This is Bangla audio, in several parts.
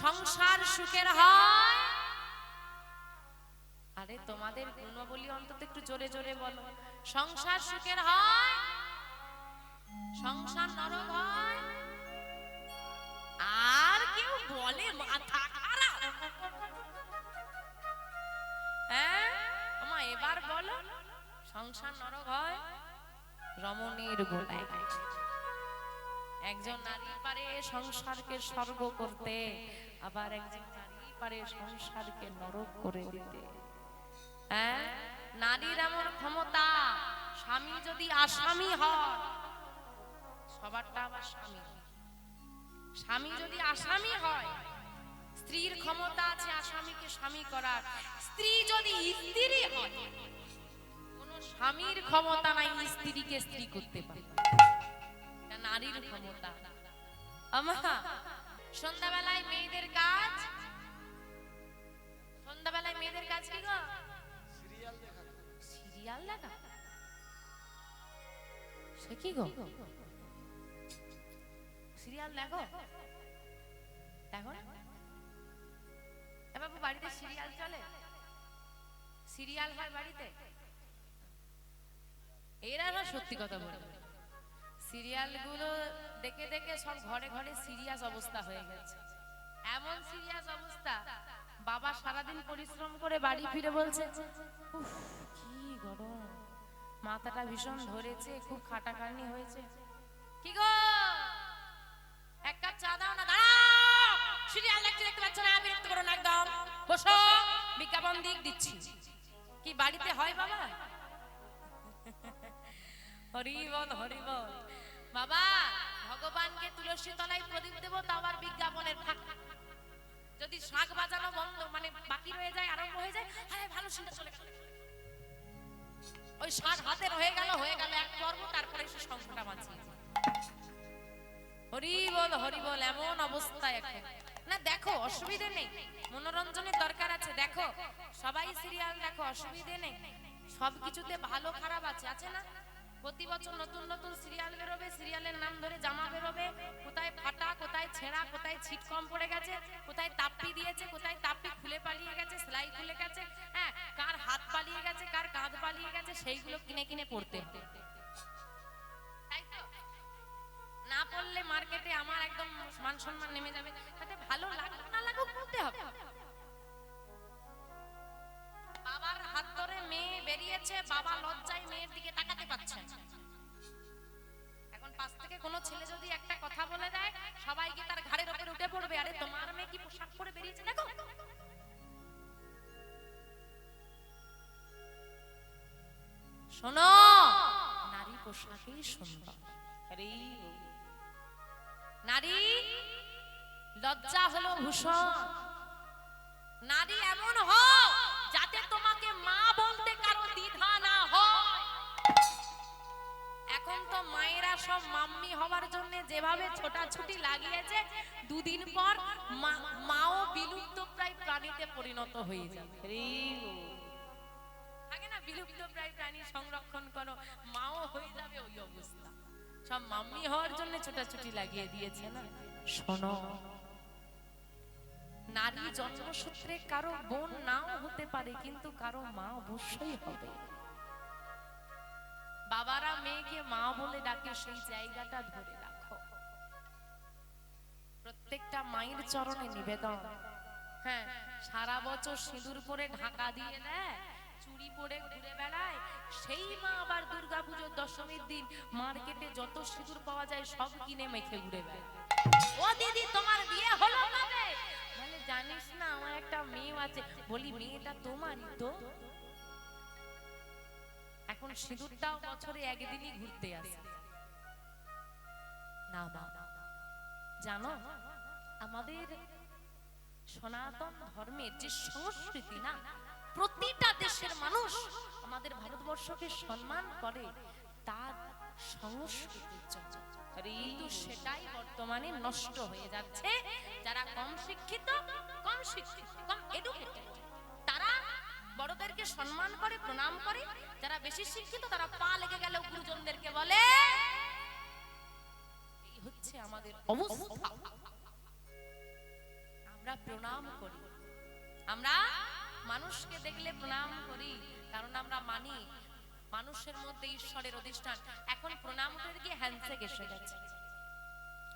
সংসার সুখের হয়? আরে, তোমাদের গুণবলী অন্তত একটু জোরে জোরে বলো। সংসার সুখের হয়? সংসার নরক হয়? আর কেউ বলে মাথা খারাপ? হ্যাঁ? আমা এবার বলো, সংসার নরক হয়? রমণীর গোলায় একজন নারী পারে সংসারকে স্বর্গ করতে। আবার একজন নারী পারে সংসারকে নরক করে দিতে। হ্যাঁ? নারীর এমন ক্ষমতা, স্বামী যদি আসামি হয় সবারটা আবার স্বামী। স্বামী যদি আসামি হয়, স্ত্রীর ক্ষমতা আছে আসামিকে স্বামী করার। স্ত্রী যদি স্ত্রী হয়, কোন স্বামীর ক্ষমতা নাই স্ত্রীকে স্ত্রী করতে পারে নারীর ক্ষমতা। সন্ধ্যাবেলায় মেয়েদের কাজ? সন্ধ্যাবেলায় মেয়েদের কাজ কি গো? সিরিয়াল দেখা। সে কি গো? সিরিয়াল দেখো? দেখো না? বাবু বাড়িতে সিরিয়াল চলে? সিরিয়াল হয় বাড়িতে? এরা সত্যি কথা বলবে। সিরিয়ালগুলো দেখে দেখে সব ঘরে ঘরে সিরিয়াস অবস্থা হয়ে গেছে। এমন সিরিয়াস অবস্থা, বাবা সারাদিন পরিশ্রম করে বাড়ি ফিরে বলছে কি গরম। মাথাটা ভীষণ ধরেছে, খুব খাটাখাটনি হয়েছে। কি গো? এক কাপ চা দাও না, দাঁড়াও! সিরিয়াল দেখতে দেখতে পাচ্ছ না বিরক্ত করো না একদম। বসো, বিজ্ঞাপন দিক দিচ্ছি। কি বাড়িতে হয় বাবা? এমন অবস্থা এখন। না, দেখো, অসুবিধে নেই। মনোরঞ্জনের দরকার আছে, দেখো। সবাই সিরিয়াল দেখো, অসুবিধে নেই। সবকিছুতে ভালো খারাপ আছে আছে না? প্রতি বছর নতুন নতুন সিরিয়াল বেরোবে, সিরিয়ালের নাম ধরে জামা বেরোবে। কোথায় ফাটা, কোথায় ছেঁড়া, কোথায় ছিট কম পড়ে গেছে, কোথায় তাপ্পি দিয়েছে, কোথায় তাপ্পি খুলে পালিয়ে গেছে, সেলাই খুলে গেছে হ্যাঁ কার হাত পালিয়ে গেছে, কার কাঁধ পালিয়ে গেছে, সেইগুলো কিনে কিনে পড়তে। না পড়লে মার্কেটে আমার একদম মান সম্মান নেমে যাবে। তাতে ভালো লাগুক, না লাগুক, পড়তে হবে। মেয়ে বেরিয়েছে বাবা লজ্জায় মেয়ের দিকে তাকাতে পারছে এখন পাশ থেকে কোনো ছেলে যদি একটা কথা বলে দেয় সবাইকে তার ঘাড়ের উপরে উঠে পড়বে? আরে তোমার মেয়ে কি পোশাক পরে বেরিয়েছে দেখো। শোনো নারী পোশাকেই সুন্দর। আরে নারী লজ্জা হলো ভূষণ। প্রাণীতে হয়ে যাবে। থাকে না বিলুপ্ত প্রায় প্রাণী সংরক্ষণ করো, মাও হয়ে যাবে ওই অবস্থা। সব মাম্মি হওয়ার জন্য ছোটাছুটি লাগিয়ে দিয়েছে না? শোনো, নারী জন্মসূত্রে কারও বোন নাও হতে পারে, কিন্তু কারও মা অবশ্যই হবে। বাবারা মেয়েকে মা বলে ডাকে, সেই জায়গাটা ধরে রাখো। প্রত্যেকটা মায়ের চরণে নিবেদন। হ্যাঁ সারা বছর সিঁদুর পরে ঢাকা দিয়ে দেয় চুড়ি পরে ঘুরে বেড়ায়, সেই মা আবার দুর্গাপুজোর দশমীর দিন মার্কেটে যত সিঁদুর পাওয়া যায় সব কিনে মেখে ঘুরে বেড়ায়। ও দিদি, তোমার বিয়ে হলো কবে? মানে জানিস না, আমার একটা মেয়ে আছে। বলি, মেয়েটা তোমারই তো। এখন সিঁদুরটাও বছরে একদিনই ঘুরতে আসে। না মা, জানো, আমাদের সনাতন ধর্মের যে সংস্কৃতি না প্রতিটা দেশের মানুষ আমাদের ভারতবর্ষকে সম্মান করে তার সংস্কৃতির জন্য কিন্তু সেটাই বর্তমানে নষ্ট হয়ে যাচ্ছে। যারা কম শিক্ষিত কম শিক্ষিত কম এডুকেটেড তারা বড়দেরকে সম্মান করে প্রণাম করে। যারা বেশি শিক্ষিত তারা পা লেগে গেল গুরুজনদেরকে বলে এই হচ্ছে আমাদের অবস্থা। আমরা প্রণাম করি। আমরা মানুষকে দেখলে প্রণাম করি, কারণ আমরা মানি মানুষের মধ্যে ঈশ্বরের অধিষ্ঠান। এখন প্রণাম করে গিয়ে হ্যান্ডশেক এসে গেছে।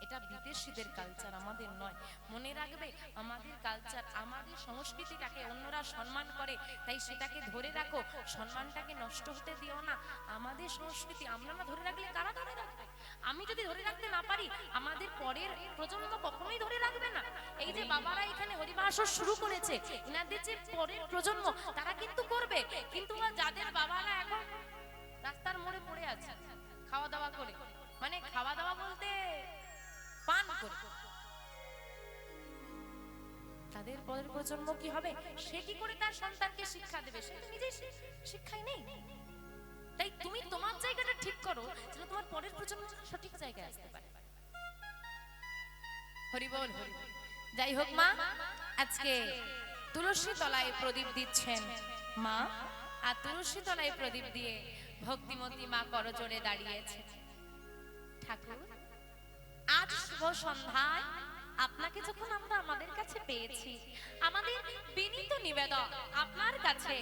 এটা বিদেশিদের কালচার আমাদের নয়। মনে রাখবে, আমাদের কালচার আমাদের সংস্কৃতিটাকে অন্যরা সম্মান করে, তাই সেটাকে ধরে রাখো। সম্মানটাকে নষ্ট হতে দিও না। আমাদের সংস্কৃতি, আমরা না ধরে রাখলে কারা ধরে রাখবে? আমি যদি ধরে রাখতে না পারি, আমাদের পরের প্রজন্ম কখনোই ধরে রাখবে না। এই যে বাবারা এখানে হরিবাসর শুরু করেছে এনাদের যে পরের প্রজন্ম, তারা কিন্তু করবে। কিন্তু যাদের বাবারা এখন রাস্তার মোড়ে পড়ে আছে, খাওয়া দাওয়া করে। মানে খাওয়া দাওয়া বলতে পান করে। তাদের পরের প্রজন্ম কি হবে? সে কি করে তার সন্তানকে শিক্ষা দেবে? সে তো নিজেই শি- নেই। তাই তুমি তোমার জায়গাটা ঠিক করো, যেন তোমার পরের প্রজন্ম সঠিক জায়গায় আসতে পারে। হরিবল যাই হোক মা, আজকে তুলসী তলায় প্রদীপ দিচ্ছেন মা, আর তুলসী তলায় প্রদীপ দিয়ে ভক্তিমতী মা করজোড়ে দাঁড়িয়েছে ঠাকুর আজ শুভ সন্ধ্যায় আপনাকে যখন আমরা আমাদের কাছে পেয়েছি, আমাদের বিনীত নিবেদন আপনার কাছে,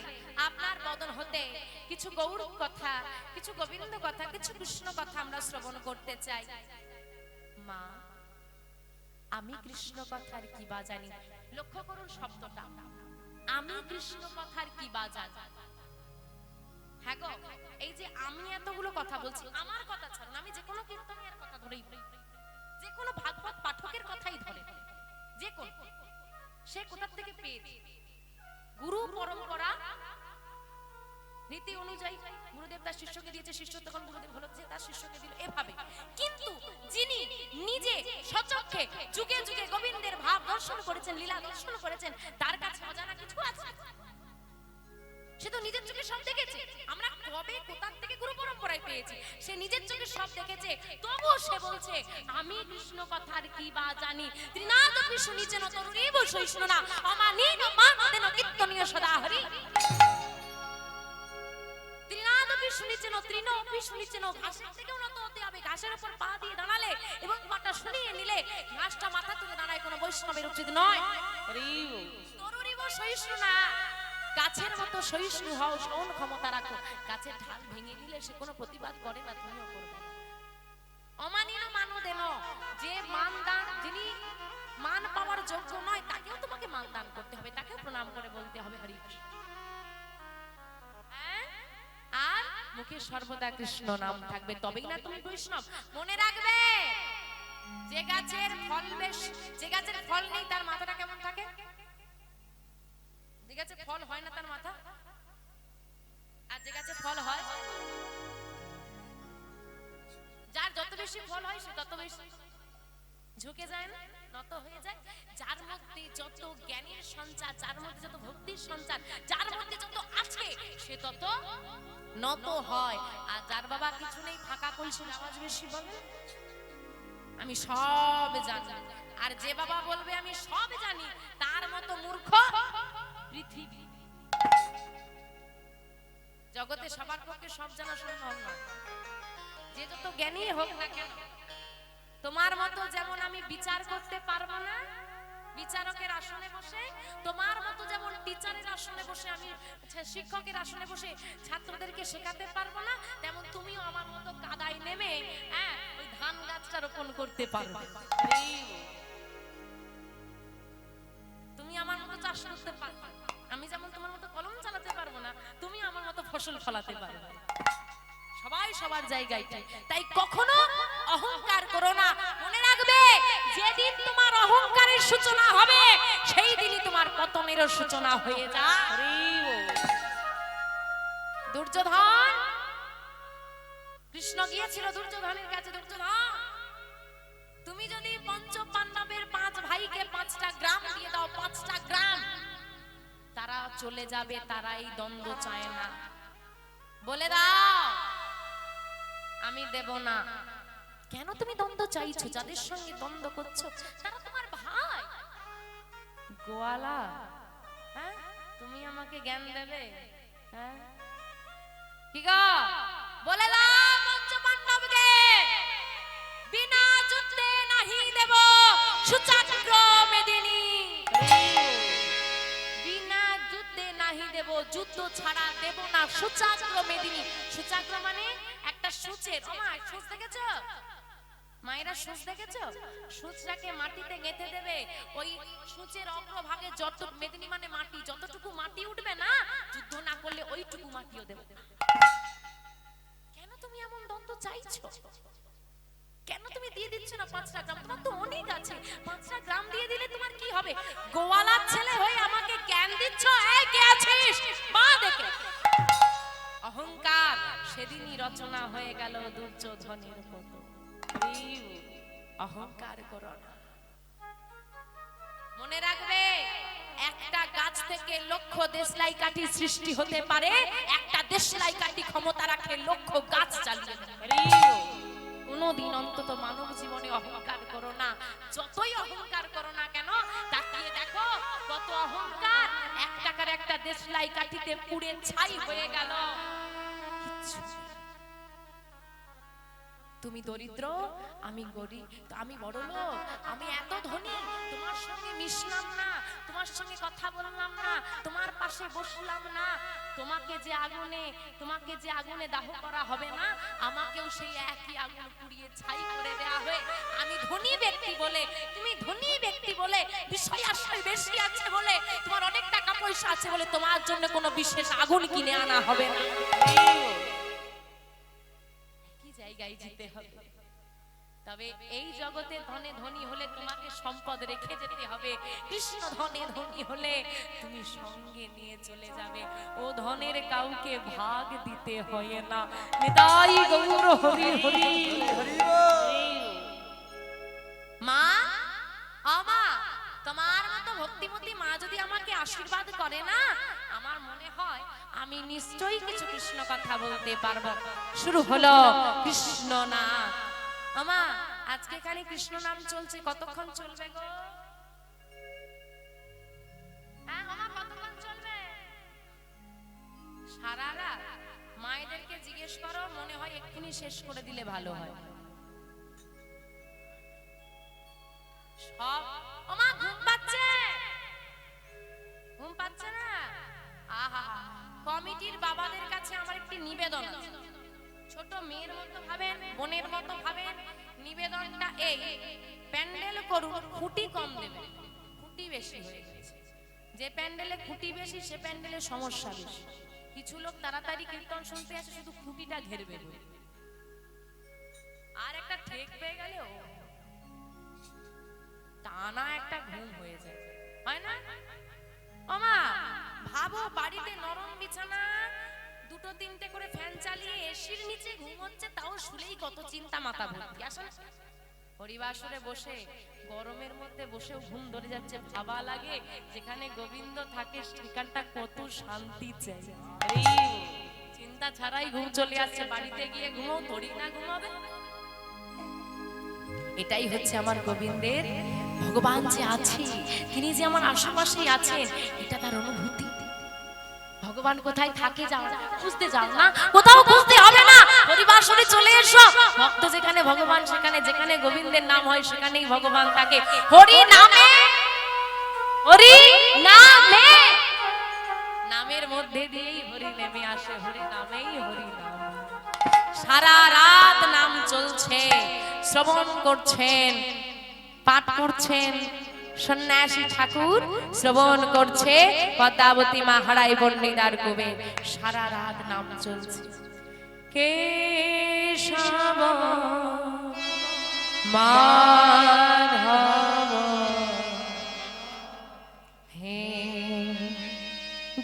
আপনার বদন হতে কিছু গৌর কথা, কিছু গোবিন্দ কথা, কিছু কৃষ্ণ কথা আমরা শ্রবণ করতে চাই। মা, আমি কৃষ্ণ কথার কি বা জানি? লক্ষ্য করুন শব্দটা। আমি কৃষ্ণ কথার কি বা জানি? হ্যাঁ গো, এই যে আমি এতগুলো কথা বলছি, আমার কথা ছাড়ুন, আমি যে কোনো কীর্তনের কথা ধরেই বলি। যে কোনো ভাগবত পাঠকের কথাই ধরে যে কোন। সে কোথা থেকে পেয়েছে? গুরু পরম্পরা রীতি অনুযায়ী গুরুদেব তার শিষ্যকে দিয়েছে, শিষ্য তখন গুরুদেব হলো যে তার শিষ্যকে দিল এভাবে। কিন্তু যিনি নিজে সচক্ষে যুগে যুগে গোবিন্দের ভাব দর্শন করেছেন, লীলা দর্শন করেছেন, তার কাছে অজানা কিছু আছে? সে তো নিজের চোখে সব দেখেছে। আমরা কবে কোথা থেকে গুরু পরম্পরায় পেয়েছি সে নিজের চোখে সব দেখেছে। তবুও সে বলছে আমি কৃষ্ণ কথার কি বা জানি? ত্রিনাথ কৃষ্ণ নিচে তরুণী বসইষ্ণ না। অমানীন মানদেন কীর্তনীয় সদা হরি। ত্রিনাদ কৃষ্ণ নিচে তৃণ কৃষ্ণ নিচে ঘাসের থেকেও নত হতে হবে। ঘাসের উপর পা দিয়ে দাঁড়ালে এবং পাটা শুনিয়ে নিলে ঘাসটা মাথা তুলে দাঁড়ায় কোনো বৈষ্ণবের উচিত নয়। তরুণী বসইষ্ণ না। গাছের মতো সহিষ্ণু হও সহন ক্ষমতা রাখো। গাছের ঢাল ভেঙে দিলে সে কোনো প্রতিবাদ করে না তুমিও করবে অমানীয় মানো দেন, যে মান দান, যিনি মান পাওয়ার যোগ্য নয়, তাকেও তোমাকে মান দান করতে হবে, তাকেও প্রণাম করে বলতে হবে হরি হ্যাঁ? আর মুখে সর্বদা কৃষ্ণ নাম থাকবে, তবেই না তুমি বৈষ্ণব। মনে রাখবে, যে গাছের ফল বেশ, যে গাছের ফল নেই, তার মাথাটা কেমন থাকে? গাছে ফল হয় না তার মাথা? আর যে গাছে ফল হয়, যার যত বেশি ফল হয় সে তত বেশি ঝুঁকে যায় না, নত হয়ে যায়। যার মধ্যে যত জ্ঞানের সঞ্চার, যার মধ্যে যত ভক্তির সঞ্চার, যার মধ্যে যত আছে সে তত নত হয়। আর যার বাবা কিছু নেই, ফাঁকা কলসির আওয়াজ বেশি বলে, আমি সব জানি। আর যে বাবা বলবে, আমি সব জানি, তার পক্ষে সব জানা সম্ভব নয় যে যত জ্ঞানী হোক না কেন, তোমার মতো যেমন আমি বিচার করতে পারব না, বিচারকের আসনে বসে, তোমার মতো যেমন টিচারের আসনে বসে আমি শিক্ষকের আসনে বসে ছাত্রদেরকে শেখাতে পারব না, তেমন তুমিও আমার মতো কাদায় নেমে হ্যাঁ ওই ধান গাছটা রোপণ করতে পারবে। তুমি আমার মতো চাষ করতে পারবে। আমি যেমন তোমার মতো কলম চালাতে পারব না তুমি আমার মতো ফসল ফলাতে পারবে। সবার জায়গায় তাই কখনো অহংকার করো না। মনে রাখবে, যেদিন তোমার অহংকারের সূচনা হবে, সেই দিনই তোমার পতনেরও সূচনা হয়ে যায়। দুর্যোধন, কৃষ্ণ গিয়েছিল দুর্যোধনের কাছে। দুর্যোধন, তুমি যদি পঞ্চ পাণ্ডবের পাঁচ ভাইকে পাঁচটা গ্রাম দিয়ে দাও, পাঁচটা গ্রাম, তারা চলে যাবে তারা এই দ্বন্দ্ব চায় না। বলে দাও আমি দেব না। কেন তুমি দ্বন্দ্ব চাইছো? যাদের সঙ্গে দ্বন্দ্ব করছ, তারা তোমার ভাই। গোয়ালা হ্যাঁ? তুমি আমাকে জ্ঞান দেবে? হ্যাঁ? কি গো? বলে দাও পঞ্চপাণ্ডবকে বিনা যুদ্ধে নাহি দেব। সুচক্র মেদিনী। বিনা যুদ্ধে নাহি দেব। যুদ্ধ ছাড়া দেব না। সুচক্র মেদিনী। সুচক্র মানে সূচের ওমা সূচ দেখেছ? মায়েরা সূচ দেখেছ? সূচটাকে মাটিতে গেঁথে দেবে। ওই সূচের অগ্রভাগে যত মেদিনী মানে মাটি, যতটুকু মাটি উঠবে না, যুদ্ধ না করলে ওইটুকু মাটিও দেব। কেন তুমি এমন দ্বন্দ্ব চাইছো? কেন তুমি দিয়ে দিচ্ছ না পাঁচটা গ্রাম? তোমার তো অনেক আছে। পাঁচটা গ্রাম দিয়ে দিলে তোমার কি হবে? গোয়ালার ছেলে হয়ে আমাকে জ্ঞান দিচ্ছ? এই, কে আছিস? মা দেখে সেদিনই রচনা হয়ে গেল দুর্যোধনের প্রিয়, অহংকার করো না। মনে রাখবে একটা গাছ থেকে লক্ষ দেশলাই কাঠি সৃষ্টি হতে পারে একটা দেশলাই কাঠি ক্ষমতা রাখে লক্ষ গাছ চালিয়ে কোনোদিন অন্তত মানব জীবনে অহংকার করো না। যতই অহংকার করো না কেন তাকিয়ে দেখো কত অহংকার। এক টাকার একটা দেশলাই কাঠিতে পুড়ে ছাই হয়ে গেল। নেই। তুমি দরিদ্র, আমি গরিব আমি বড় লোক, আমি এত ধনী, তোমার সঙ্গে মিশলাম না, তোমার সঙ্গে কথা বললাম না, তোমার পাশে বসলাম না, তোমাকে যে আগুনে, তোমাকে যে আগুনে দাহ করা হবে না, আমাকেও সেই একই আগুন পুড়িয়ে ছাই করে হয়ে, আমি ধনী ব্যক্তি বলে, তুমি ধনী ব্যক্তি বলে, বিষয় বেশি আছে বলে, তোমার অনেক টাকা পয়সা আছে বলে, তোমার জন্য কোনো বিশেষ আগুন কিনে আনা হবে না জায়গায় যেতে হবে। তবে এই জগতে ধনে ধনী হলে তোমাকে সম্পদ রেখে যেতে হবে। কৃষ্ণ ধনে ধনী হলে তুমি সঙ্গে নিয়ে চলে যাবে। ও ধনের কাউকে ভাগ দিতে হয় না। নিতাই গৌর হরি হরি। মা আমা তোমার মতো ভক্তিমতী মা যদি আমাকে আশীর্বাদ করে না আমার মনে হয় আমি নিশ্চয়ই কিছু কৃষ্ণ কথা বলতে পারব। শুরু হলো কৃষ্ণ নাম। আমা আজকে খালি কৃষ্ণ নাম চলছে কতক্ষণ চলবে গো? হ্যাঁ আমা কতক্ষণ চলবে? সারা রাত মায়েদেরকে জিজ্ঞেস করো মনে হয় এক্ষুনি শেষ করে দিলে ভালো হয়। সব কমিটির বাবাদের কাছে আমার একটি নিবেদন ছোট মেয়ের মতো ভাবেন, বোনের মতো ভাবেন, নিবেদনটা এই, প্যান্ডেল করুন, খুঁটি কম দেবে। খুঁটি বেশি যে প্যান্ডেলে খুঁটি বেশি, সে প্যান্ডেলে সমস্যা বেশি। কিছু লোক তাড়াতাড়ি কীর্তন শুনতে আসে, শুধু খুঁটিটা ঘেরবে। আর একটা ঠেক পেয়ে গেলে টানা একটা ঘুম হয়ে যায়। হয় না? ওমা ভাবো, বাড়িতে নরম বিছানা, দুটো তিনটে করে ফ্যান চালিয়ে এসির নিচে ঘুম হচ্ছে তাও শুলেই কত চিন্তা মাথা ভর্তি আসলে হরিবাসরে বসে, গরমের মধ্যে বসেও ঘুম ধরে যাচ্ছে, ভাবা লাগে যেখানে গোবিন্দ থাকে, সেখানটা কত শান্তি চাই। চিন্তা ছাড়াই ঘুম চলে আসছে, বাড়িতে গিয়ে ঘুমো থরি না ঘুমাবে। এটাই হচ্ছে আমার গোবিন্দের, ভগবান যে আছে, তিনি যে আমার আশেপাশেই আছেন, এটা তার অনুভূতি। ভগবান কোথায় থাকে যাও খুঁজতে যাও না? কোথাও খুঁজতে হবে না। পরিবার সরে চলে এসো। ভক্ত যেখানে ভগবান, সেখানে যেখানে গোবিন্দের নাম হয়, সেখানেই ভগবান থাকে। হরি নামে। হরি নামে। নামের মধ্যে দিয়েই হরি নেমে আসে। হরি নামেই হরি নাম। সারা রাত নাম চলছে, শ্রবণ করছেন, পাঠ করছেন। সন্ন্যাসী ঠাকুর শ্রবণ করছে, পদ্মাবতী মাহারাই বর্ণিদার কবে। সারা রাত নাম চলছে। মাধব। হে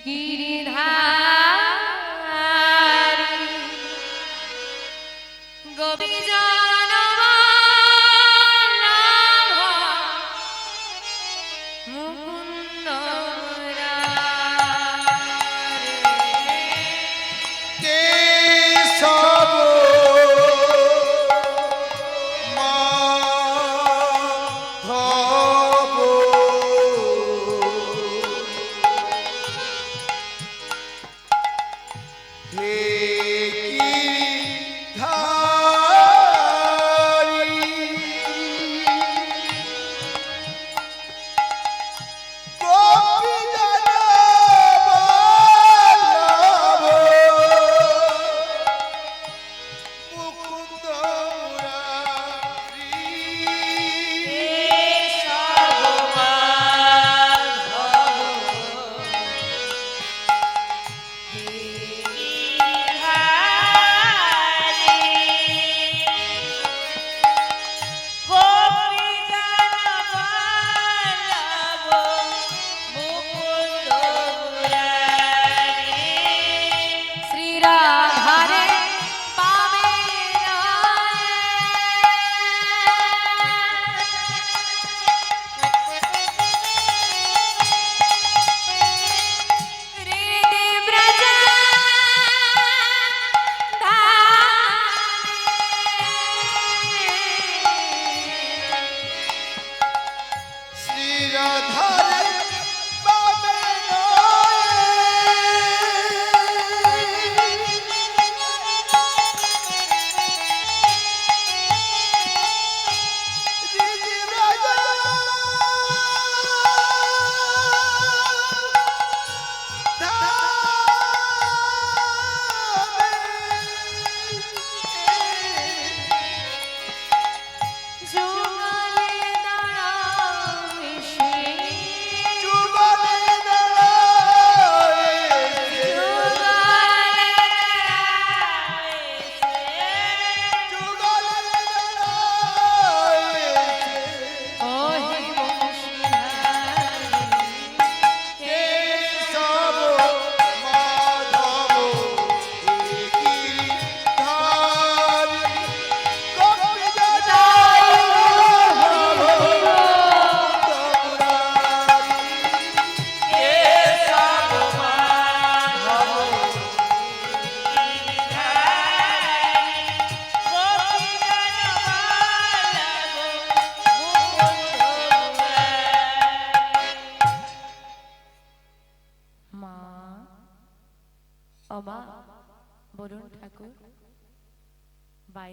গিরিধারী গোপীজনবল্লভ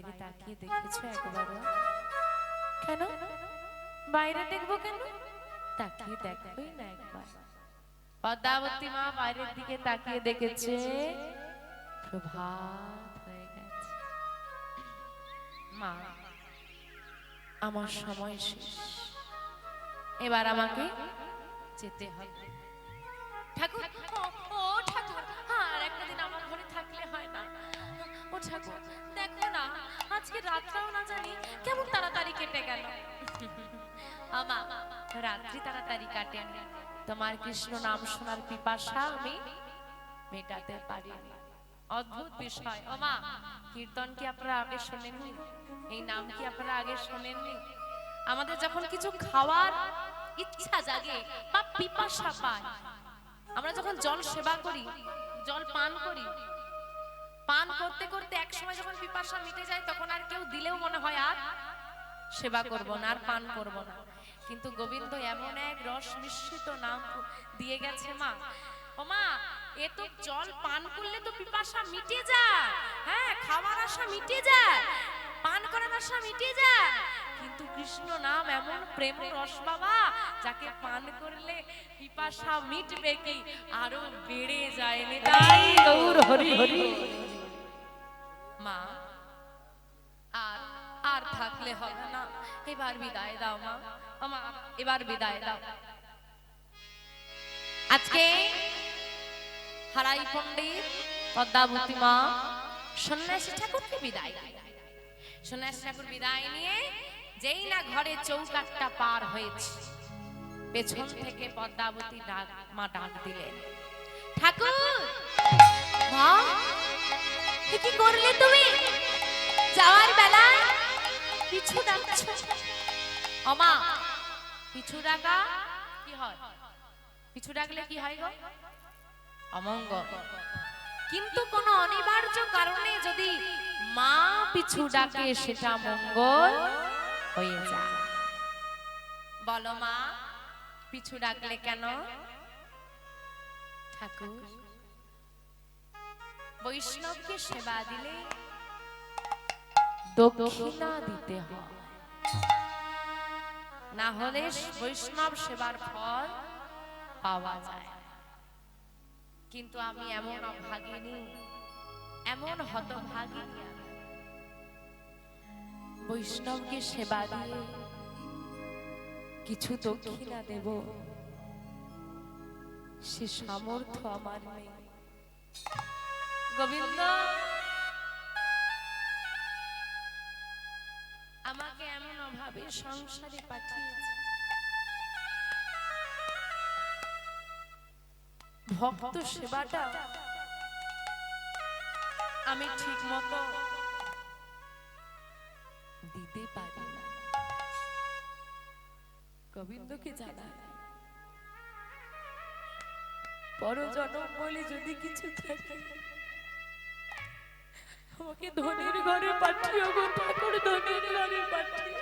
বাইরে তাকিয়ে দেখেছ একবারও। কেন? বাইরে দেখব কেন? তাকিয়ে দেখোই না একবার। পদ্মাবতী মা বাইরের দিকে তাকিয়ে দেখেছে, প্রভাত হয়ে গেছে। মা, আমার সময় শেষ। এবার আমাকে যেতে হবে। ঠাকুর ঠাকুর। দেখো না, আজকে না জানি কেমন তাড়াতাড়ি কেটে গেল। আমা রাত্রি তাড়াতাড়ি তোমার কৃষ্ণ নাম শোনার পিপাসা আমি মেটাতে অদ্ভুত বিষয়। কীর্তন কি আপনারা আগে শোনেননি? এই নাম কি আপনারা আগে শোনেননি? আমাদের যখন কিছু খাওয়ার ইচ্ছা জাগে বা পিপাসা পায়, আমরা যখন জল সেবা করি, জল পান করি পান করতে করতে এক সময় যখন পিপাসা মিটে যায়, তখন আর কেউ দিলেও মনে হয় আর সেবা করব না, আর পান করব না। কিন্তু গোবিন্দ এমন এক রস মিশ্রিত নাম দিয়ে গেছে, মা। ও মা, এ তো জল পান করলে তো পিপাসা মিটে যায়। হ্যাঁ খাওয়ার আশা মিটে যায়, পান করার আশা মিটে যায়। কিন্তু কৃষ্ণ নাম এমন প্রেম রস, বাবা, যাকে পান করলে পিপাসা মিটবে কি? আরও বেড়ে যায় নিতাই গৌর হরি হরি। মা, আর আর থাকলে হবে না। এবার বিদায় দাও মা এবার বিদায় দাও। আজকে হারাই পণ্ডিত পদ্মাবতী মা সন্ন্যাসী ঠাকুরকে বিদায় সন্ন্যাসী ঠাকুর বিদায় নিয়ে যেই না ঘরে চৌকাটটা পার হয়েছে, পেছন থেকে পদ্মাবতী ডাক, মা ডাক দিলেন। ঠাকুর! মা! কি করলে তুমি? যাওয়ার বেলায় পিছু ডাকছো অমা পিছু ডাকা কি হয়? পিছু ডাকলে কি হয় গো? অমঙ্গল কিন্তু কোন অনিবার্য কারণে যদি মা পিছু ডাকে, সেটা মঙ্গল হয়ে যায়। বলো মা, পিছু ডাকলে কেন? ঠাকুর বৈষ্ণবকে সেবা দিলে দক্ষিণা দিতে হয়। না হলে বৈষ্ণব সেবার ফল পাওয়া যায়। কিন্তু আমি এমন অভাগিনী এমন হতভাগিনী বৈষ্ণবকে সেবা দিয়ে কিছু দক্ষিণা দেব। সে সামর্থ্য আমার নেই। গোবিন্দ। আমাকে এমন অভাবে সংসারে পাঠিয়েছে। ভক্ত সেবাটা আমি ঠিক মতো দিতে পারি না। গোবিন্দকে জানায় পরজনম বলে যদি কিছু থাকে আমাকে ধনির ঘরে পাঠিও গো ঠাকুর ধনির ঘরে পাঠিও